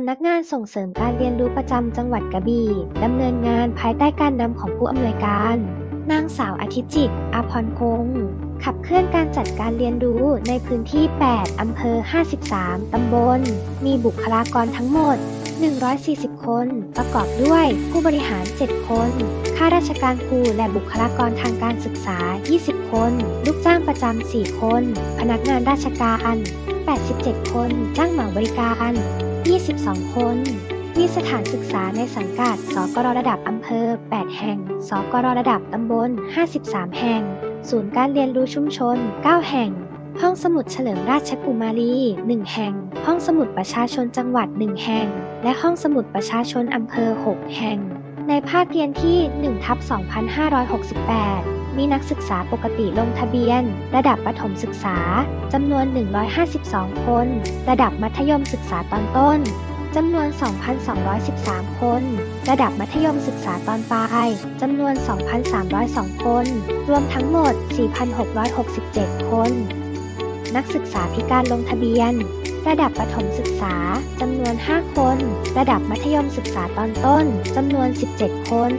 ำนักงานส่งเสริมการเรียนรู้ประจำจังหวัดกระบี่ดำเนินงานภายใต้การนำของผู้อำนวยการ นางสาวอาทิตจิตอาพรพงขับเคลื่อนการจัดการเรียนรู้ในพื้นที่ 8 อำเภอ 53 ตำบล มีบุคลากรทั้งหมด 140 คน ประกอบด้วย ผู้บริหาร 7 คน ข้าราชการครูและบุคลากรทางการศึกษา 20 คน ลูกจ้างประจำ 4 คน พนักงานราชการ 87 คนจ้างเหมาบริการ 22 คน มีสถานศึกษาในสังกัด สกรระดับอำเภอ 8 แห่ง สกรระดับตำบล 53 แห่ง ศูนย์การเรียนรู้ชุมชน 9 แห่ง ห้องสมุดเฉลิมราชกุมารี 1 แห่ง ห้องสมุดประชาชนจังหวัด 1 แห่ง และห้องสมุดประชาชนอำเภอ 6 แห่ง ในภาคเรียนที่1ทับ2568 มีนักศึกษาปกติลงทะเบียน ระดับประถมศึกษาจำนวน 152 คน ระดับมัธยมศึกษาตอนต้นจำนวน 2,213 คน ระดับมัธยมศึกษาตอนปลาย จำนวน 2,302 คน รวมทั้งหมด 4,667 คน นักศึกษาพิการลงทะเบียน ระดับประถมศึกษาจำนวน 5 คน ระดับมัธยมศึกษาตอนต้นจำนวน 17 คน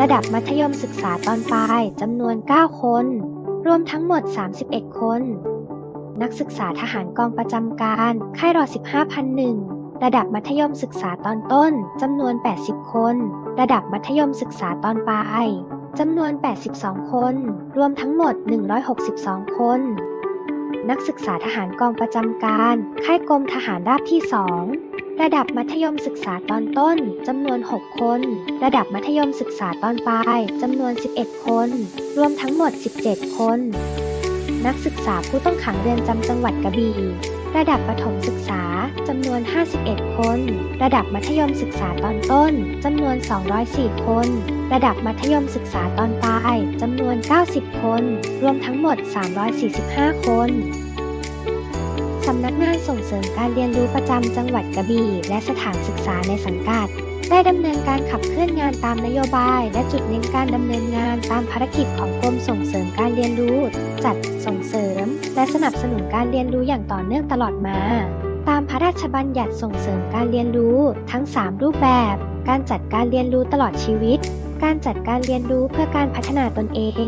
ระดับมัธยมศึกษาตอนปลายจำนวน 9 คน รวมทั้งหมด 31 คน นักศึกษาทหารกองประจำการ ค่ายรอ15,001 ระดับมัธยมศึกษาตอนต้นจำนวน 80 คน ระดับมัธยมศึกษาตอนปลายจำนวน 82 คน รวมทั้งหมด 162 คน นักศึกษาทหารกองประจำการ ค่ายกรมทหารราบที่ 2 ระดับมัธยมศึกษาตอนต้นจำนวน 6 คน ระดับมัธยมศึกษาตอนปลายจำนวน 11 คน รวมทั้งหมด 17 คน นักศึกษาผู้ต้องขังเรือนจำจังหวัดกระบี่ ระดับประถมศึกษาจำนวน 51 คน ระดับมัธยมศึกษาตอนต้นจำนวน 204 คน ระดับมัธยมศึกษาตอนปลายจำนวน 90 คน รวมทั้งหมด 345 คนสำนักงานส่งเสริมการเรียนรู้ประจำจังหวัดกระบี่และสถานศึกษาในสังกัด ได้ดำเนินการขับเคลื่อนงานตามนโยบาย และจุดเน้นการดำเนินงานตามภารกิจของกรมส่งเสริมการเรียนรู้ จัดส่งเสริม และสนับสนุนการเรียนรู้อย่างต่อเนื่องตลอดมา ตามพระราชบัญญัติส่งเสริมการเรียนรู้ทั้ง 3 รูปแบบ การจัดการเรียนรู้ตลอดชีวิต การจัดการเรียนรู้เพื่อการพัฒนาตนเอง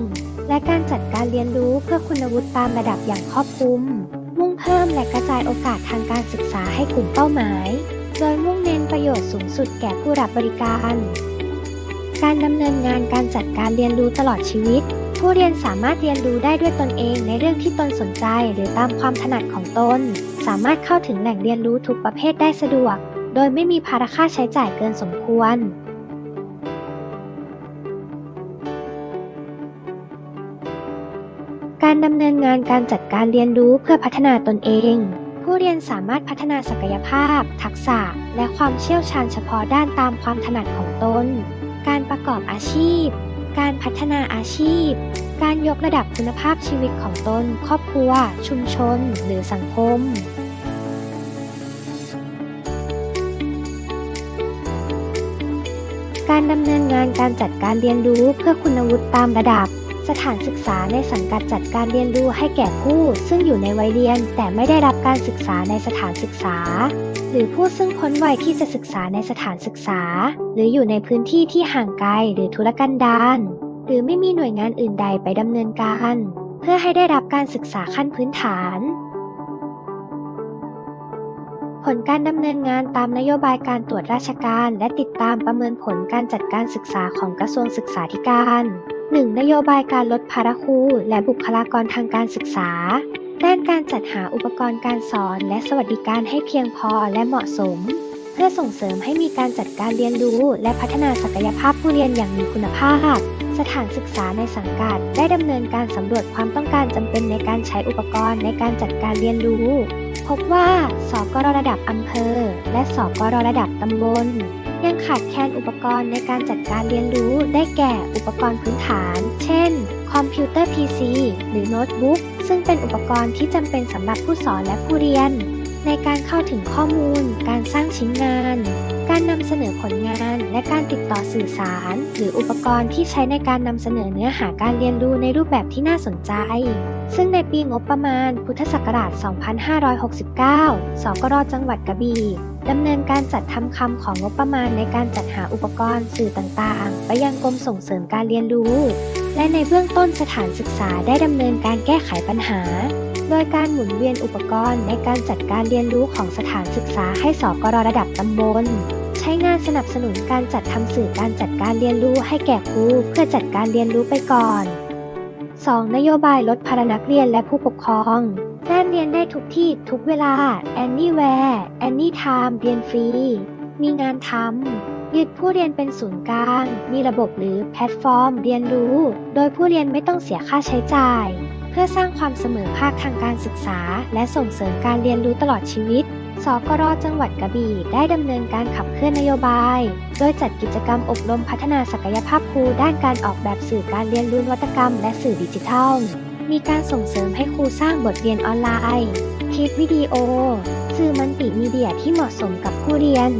และการจัดการเรียนรู้เพื่อคุณวุฒิตามระดับอย่างครอบคลุม มุ่งเพิ่มและกระจายโอกาสทางการศึกษาให้กลุ่มเป้าหมาย โดยมุ่งเน้นประโยชน์สูงสุดแก่ผู้รับบริการ การดำเนินงานการจัดการเรียนรู้ตลอดชีวิต ผู้เรียนสามารถเรียนรู้ได้ด้วยตนเองในเรื่องที่ตนสนใจ หรือตามความถนัดของตน สามารถเข้าถึงแหล่งเรียนรู้ทุกประเภทได้สะดวก โดยไม่มีภาระค่าใช้จ่ายเกินสมควร การดำเนินงานการจัดการเรียนรู้เพื่อพัฒนาตนเอง ผู้เรียนสามารถพัฒนาศักยภาพ ทักษะ และความเชี่ยวชาญเฉพาะด้านตามความถนัดของตน การประกอบอาชีพ การพัฒนาอาชีพ การยกระดับคุณภาพชีวิตของตน ครอบครัว ชุมชน หรือสังคมการดำเนินงานการจัดการเรียนรู้เพื่อคุณวุฒิตามระดับ สถานศึกษาในสังกัดจัดการเรียนรู้ให้แก่ผู้ ซึ่งอยู่ในวัยเรียนแต่ไม่ได้รับการศึกษาในสถานศึกษา หรือผู้ซึ่งพ้นวัยที่จะศึกษาในสถานศึกษา หรืออยู่ในพื้นที่ที่ห่างไกลหรือทุรกันดารหรือไม่มีหน่วยงานอื่นใดไปดำเนินการ เพื่อให้ได้รับการศึกษาขั้นพื้นฐาน ผลการดำเนินงานตามนโยบายการตรวจราชการ และติดตามประเมินผลการจัดการศึกษาของกระทรวงศึกษาธิการ 1. นโยบายการลดภาระครูและบุคลากรทางการศึกษา ด้านการจัดหาอุปกรณ์การสอนและสวัสดิการให้เพียงพอและเหมาะสม เพื่อส่งเสริมให้มีการจัดการเรียนรู้และพัฒนาศักยภาพผู้เรียนอย่างมีคุณภาพ สถานศึกษาในสังกัด ได้ดำเนินการสำรวจความต้องการจำเป็นในการใช้อุปกรณ์ในการจัดการเรียนรู้ พบว่า สกรระดับอำเภอ และสกรระดับตำบล ยังขาดแคลนอุปกรณ์ในการจัดการเรียนรู้ได้แก่อุปกรณ์พื้นฐาน เช่น คอมพิวเตอร์ PC หรือโน้ตบุ๊ก ซึ่งเป็นอุปกรณ์ที่จำเป็นสำหรับผู้สอนและผู้เรียน ในการเข้าถึงข้อมูล การสร้างชิ้นงาน การนำเสนอผลงาน และการติดต่อสื่อสาร หรืออุปกรณ์ที่ใช้ในการนำเสนอเนื้อหาการเรียนรู้ในรูปแบบที่น่าสนใจซึ่งในปีงบประมาณพุทธศักราช 2569 สกรจังหวัดกระบี่ ดำเนินการจัดทำคำของงบประมาณในการจัดหาอุปกรณ์สื่อต่างๆ ไปยังกรมส่งเสริมการเรียนรู้ และในเบื้องต้นสถานศึกษาได้ดำเนินการแก้ไขปัญหา โดยการหมุนเวียนอุปกรณ์ในการจัดการเรียนรู้ของสถานศึกษาให้สกรระดับตำบล ใช้งานสนับสนุนการจัดทำสื่อการจัดการเรียนรู้ให้แก่ครูเพื่อจัดการเรียนรู้ไปก่อน 2. นโยบายลดภาระนักเรียนและผู้ปกครอง การเรียนได้ทุกที่ทุกเวลา anywhere anytime เรียนฟรี มีงานทำยึดผู้เรียนเป็นศูนย์กลาง มีระบบหรือแพลตฟอร์มเรียนรู้ โดยผู้เรียนไม่ต้องเสียค่าใช้จ่าย เพื่อสร้างความเสมอภาคทางการศึกษา และส่งเสริมการเรียนรู้ตลอดชีวิตสกรจังหวัดกระบี่ได้ดำเนินการขับเคลื่อนนโยบาย โดยจัดกิจกรรมอบรมพัฒนาศักยภาพครูด้านการออกแบบสื่อการเรียนรู้วัตกรรม และสื่อดิจิทัล มีการส่งเสริมให้ครูสร้างบทเรียนออนไลน์คลิปวิดีโอ สื่อมัลติมีเดียที่เหมาะสมกับผู้เรียน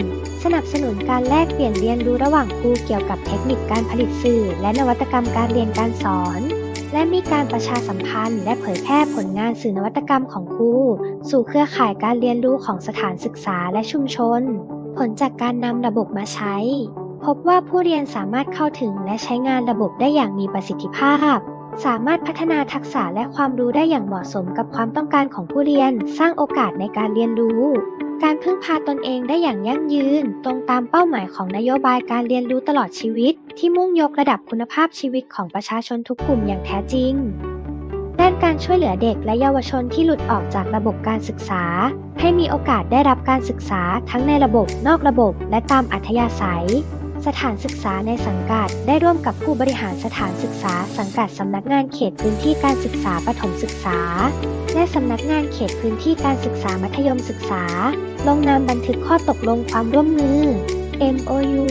สนับสนุนการแลกเปลี่ยนเรียนรู้ระหว่างครูเกี่ยวกับเทคนิคการผลิตสื่อ และนวัตกรรมการเรียนการสอน และมีการประชาสัมพันธ์ และเผยแพร่ผลงานสื่อนวัตกรรมของครูสู่เครือข่ายการเรียนรู้ของสถานศึกษาและชุมชน ผลจากการนำระบบมาใช้ พบว่าผู้เรียนสามารถเข้าถึงและใช้งานระบบได้อย่างมีประสิทธิภาพ สามารถพัฒนาทักษะและความรู้ได้อย่างเหมาะสมกับความต้องการของผู้เรียน สร้างโอกาสในการเรียนรู้ การพึ่งพาตนเองได้อย่างยั่งยืน ตรงตามเป้าหมายของนโยบายการเรียนรู้ตลอดชีวิต ที่มุ่งยกระดับคุณภาพชีวิตของประชาชนทุกกลุ่มอย่างแท้จริง ด้านการช่วยเหลือเด็กและเยาวชนที่หลุดออกจากระบบการศึกษา ให้มีโอกาสได้รับการศึกษาทั้งในระบบนอกระบบ และตามอัธยาศัย สถานศึกษาในสังกัด ได้ร่วมกับผู้บริหารสถานศึกษาสังกัดสำนักงานเขตพื้นที่การศึกษาประถมศึกษา และสำนักงานเขตพื้นที่การศึกษามัธยมศึกษา ลงนามบันทึกข้อตกลงความร่วมมือ MOU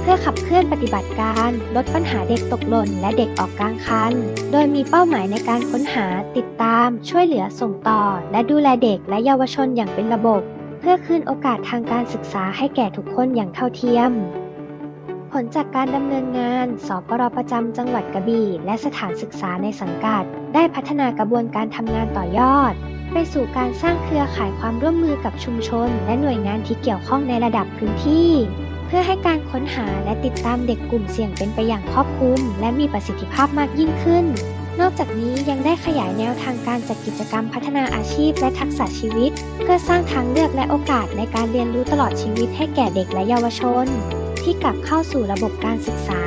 เพื่อขับเคลื่อนปฏิบัติการ ลดปัญหาเด็กตกหล่นและเด็กออกกลางคัน โดยมีเป้าหมายในการค้นหา ติดตาม ช่วยเหลือส่งต่อ และดูแลเด็กและเยาวชนอย่างเป็นระบบ เพื่อคืนโอกาสทางการศึกษาให้แก่ทุกคนอย่างเท่าเทียม ผลจากการดำเนินงานสกรประจำจังหวัดกระบี่ และสถานศึกษาในสังกัด ได้พัฒนากระบวนการทำงานต่อยอด ไปสู่การสร้างเครือข่ายความร่วมมือกับชุมชน และหน่วยงานที่เกี่ยวข้องในระดับพื้นที่ เพื่อให้การค้นหาและติดตามเด็กกลุ่มเสี่ยงเป็นไปอย่างครอบคลุม และมีประสิทธิภาพมากยิ่งขึ้น นอกจากนี้ยังได้ขยายแนวทางการจัดกิจกรรมพัฒนาอาชีพและทักษะชีวิต เพื่อสร้างทางเลือกและโอกาสในการเรียนรู้ตลอดชีวิตให้แก่เด็กและเยาวชน ที่กลับเข้าสู่ระบบการศึกษา